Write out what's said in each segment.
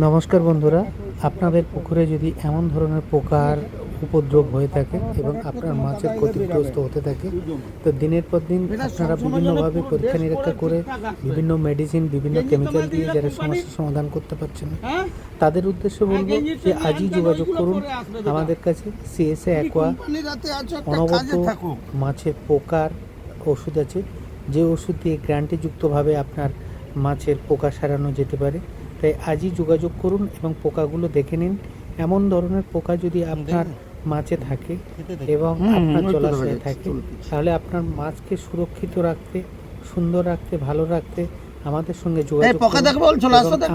নমস্কার বন্ধুরা, আপনাদের পুকুরে যদি এমন ধরনের পোকার উপদ্রব হয়ে থাকে এবং আপনার মাছের ক্ষতিগ্রস্ত হতে থাকে, তো দিনের পর দিন আপনারা বিভিন্নভাবে পরীক্ষা নিরীক্ষা করে বিভিন্ন মেডিসিন বিভিন্ন কেমিক্যাল দিয়ে যারা সমস্যার সমাধান করতে পারছেন তাদের উদ্দেশ্যে বলব যে আজই যোগাযোগ করুন আমাদের কাছে সিএসএ অ্যাকোয়া অনবরত মাছের পোকার ওষুধ আছে, যে ওষুধ দিয়ে গ্যারান্টিযুক্তভাবে আপনার মাছের পোকা সারানো যেতে পারে। তাই আজই যোগাযোগ করুন এবং পোকাগুলো দেখে নিন। এমন ধরনের পোকা যদি আপনার মাছে থাকে এবং আপনার জলাশয়ে থাকে তাহলে আপনার মাছকে সুরক্ষিত রাখতে সুন্দর রাখতে ভালো রাখতে আমাদের সঙ্গে যোগাযোগ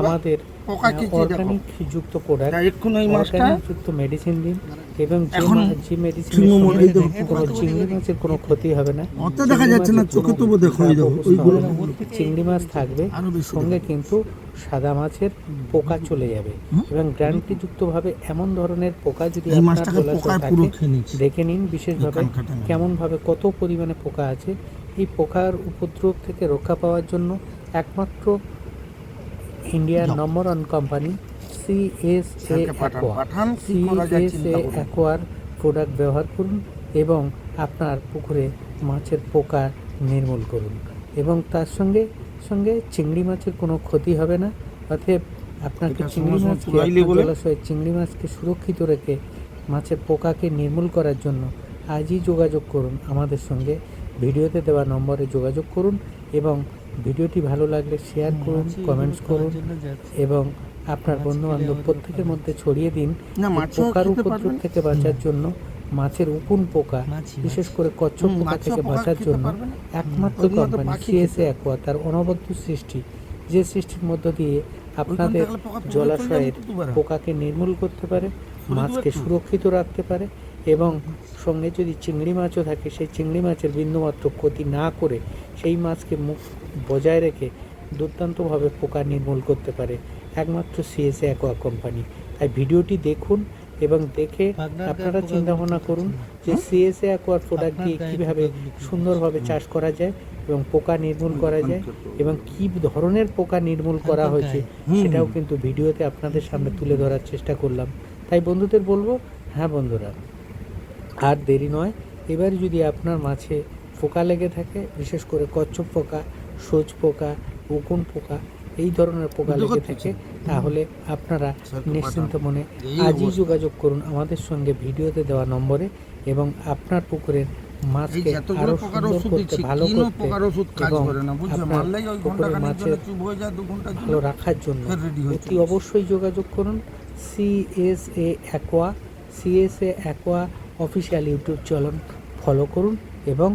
আমাদের পোকা কি কি দেখো? অর্গানিক যুক্ত প্রোডাক্ট অর্গানিক যুক্ত মেডিসিন দিন এবং যে মেডিসিন কোনো চিংড়ি মাছের কোনো ক্ষতি হবে না। অত দেখা যাচ্ছে না, চোখে তবু দেখো, এই দেখো, ওইগুলো। চিংড়ি মাছ থাকবে সঙ্গে কিন্তু সাদা মাছের পোকা চলে যাবে। এবং গ্যারান্টিযুক্ত ভাবে এমন ধরনের পোকা যদি এই আপনার মাছটাকে জলাশয়ে থাকে, পুরো খেয়ে নিচ্ছে। দেখে নিন বিশেষভাবে এই কানকাটা নিয়ে। কেমন ভাবে কত পরিমাণে পোকা আছে। এই পোকার উপদ্রব থেকে রক্ষা পাওয়ার জন্য একমাত্র ইন্ডিয়ার নম্বর ওয়ান কোম্পানি সিএসএ স্যারকে পাঠান, অ্যাকোয়া পাঠান, কি করা যায় চিন্তা সিএসএ অ্যাকোয়ার প্রোডাক্ট ব্যবহার করুন এবং আপনার পুকুরে মাছের পোকা নির্মূল করুন এবং তার সঙ্গে সঙ্গে চিংড়ি মাছের কোনো ক্ষতি হবে না। অতএব আপনাকে চিংড়ি মাছকে জলাশয়ে চিংড়ি মাছকে সুরক্ষিত রেখে মাছের পোকাকে নির্মূল করার জন্য আজই যোগাযোগ করুন আমাদের সঙ্গে। ভিডিওতে দেওয়া নম্বরে যোগাযোগ করুন এবং ভিডিওটি ভালো লাগলে শেয়ার করুন কমেন্টস করুন এবং আপনার বন্ধু বান্ধব প্রত্যেকের মধ্যে ছড়িয়ে দিন পোকার উপদ্রব থেকে বাঁচার জন্য মাছের উকুন পোকা বিশেষ করে কচ্ছপ পোকা থেকে বাঁচার জন্য একমাত্র কোম্পানি সিএসএ অ্যাকোয়া তার অনবদ্য সৃষ্টি। যে সৃষ্টির মধ্য দিয়ে আপনাদের জলাশয়ের। পোকাকে নির্মূল করতে পারে মাছকে সুরক্ষিত রাখতে পারে এবং সঙ্গে যদি চিংড়ি মাছও থাকে সেই চিংড়ি মাছের বিন্দুমাত্র ক্ষতি না করে সেই মাছকে মুখ বজায় রেখে দুর্দান্তভাবে পোকা নির্মূল করতে পারে একমাত্র সিএসএ অ্যাকোয়া কোম্পানি তাই ভিডিওটি দেখুন এবং দেখে আপনারা চিন্তা ভাবনা করুন যে সিএসএ অ্যাকোয়ার প্রোডাক্ট দিয়ে কীভাবে সুন্দরভাবে চাষ করা যায় এবং পোকা নির্মূল করা যায় এবং কী ধরনের পোকা নির্মূল করা হয়েছে সেটাও কিন্তু ভিডিওতে আপনাদের সামনে তুলে ধরার চেষ্টা করলাম। তাই বন্ধুদের বলব হ্যাঁ বন্ধুরা। আর দেরি নয় এবার যদি আপনার মাছে পোকা লেগে থাকে বিশেষ করে কচ্ছপ পোকা সোজ পোকা উকুন পোকা এই ধরনের পোকা লেগে থাকে তাহলে আপনারা নিশ্চিন্ত মনে আজই যোগাযোগ করুন আমাদের সঙ্গে ভিডিওতে দেওয়া নম্বরে এবং আপনার পুকুরের মাছকে আরও সুন্দর করতে ভালো করতে এবং আপনার পুকুরের মাছের ভালো রাখার জন্য। অতি অবশ্যই যোগাযোগ করুন। CSA aqua CSA aqua official YouTube channel follow করুন এবং